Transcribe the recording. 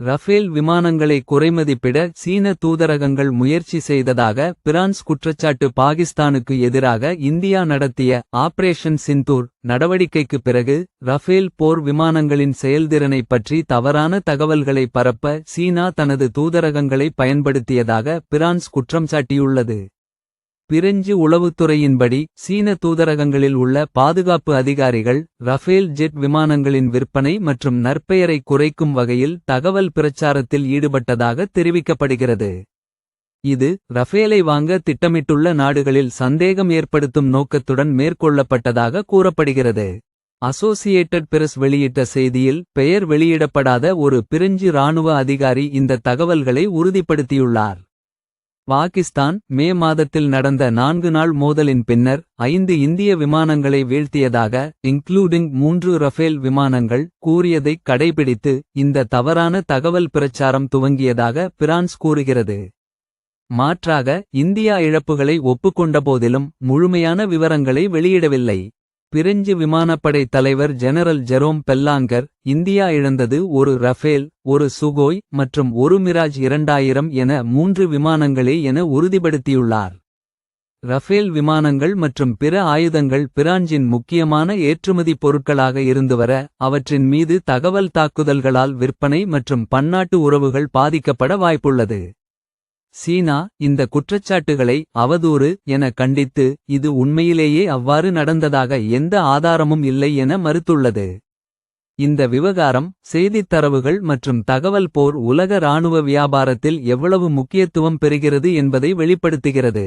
Rafale விமானங்களை குறைமதிப்பிட சீன தூதரகங்கள் முயற்சி செய்ததாக பிரான்ஸ் குற்றச்சாட்டு பாகிஸ்தானுக்கு எதிராக இந்தியா நடத்திய ஆபரேஷன் சிந்தூர் நடவடிக்கைக்கு பிறகு ரஃபேல் போர் விமானங்களின் செயல்திறனைப் பற்றி தவறான தகவல்களை பரப்ப சீனா தனது தூதரகங்களை பயன்படுத்தியதாக பிரான்ஸ் குற்றம் சாட்டியுள்ளது பிரெஞ்சு உளவுத்துறையின்படி சீன தூதரகங்களில் உள்ள பாதுகாப்பு அதிகாரிகள் ரஃபேல் ஜெட் விமானங்களின் விற்பனை மற்றும் நற்பெயரை குறைக்கும் வகையில் தகவல் பிரச்சாரத்தில் ஈடுபட்டதாக தெரிவிக்கப்படுகிறது. இது ரஃபேலை வாங்க திட்டமிட்டுள்ள நாடுகளில் சந்தேகம் ஏற்படுத்தும் நோக்கத்துடன் மேற்கொள்ளப்பட்டதாக கூறப்படுகிறது. அசோசியேட்டட் பிரஸ் வெளியிட்ட செய்தியில் பெயர் வெளியிடப்படாத ஒரு பிரெஞ்சு இராணுவ அதிகாரி இந்த தகவல்களை உறுதிப்படுத்தியுள்ளார். பாகிஸ்தான் மே மாதத்தில் நடந்த நான்கு நாள் மோதலின் பின்னர் ஐந்து இந்திய விமானங்களை வீழ்த்தியதாக இன்க்ளூடிங் மூன்று ரஃபேல் விமானங்கள் கூறியதைக் கடைபிடித்து இந்த தவறான தகவல் பிரச்சாரம் துவங்கியதாக பிரான்ஸ் கூறுகிறது. மாற்றாக இந்தியா இழப்புகளை ஒப்புக்கொண்டபோதிலும் முழுமையான விவரங்களை வெளியிடவில்லை. பிரெஞ்சு விமானப்படை தலைவர் ஜெனரல் ஜெரோம் பெல்லாங்கர் இந்தியா இழந்தது ஒரு ரஃபேல் ஒரு சுகோய் மற்றும் ஒரு மிராஜ் இரண்டாயிரம் என மூன்று விமானங்களே என உறுதிப்படுத்தியுள்ளார். ரஃபேல் விமானங்கள் மற்றும் பிற ஆயுதங்கள் பிரான்சின் முக்கியமான ஏற்றுமதி பொருட்களாக இருந்துவர அவற்றின் மீது தகவல் தாக்குதல்களால் விற்பனை மற்றும் பன்னாட்டு உறவுகள் பாதிக்கப்பட வாய்ப்புள்ளது. சீனா இந்த குற்றச்சாட்டுகளை அவதூறு என கண்டித்து இது உண்மையிலேயே அவ்வாறு நடந்ததாக எந்த ஆதாரமும் இல்லை என மறுத்துள்ளது. இந்த விவகாரம் செய்தித் தரவுகள் மற்றும் தகவல் போர் உலக இராணுவ வியாபாரத்தில் எவ்வளவு முக்கியத்துவம் பெறுகிறது என்பதை வெளிப்படுத்துகிறது.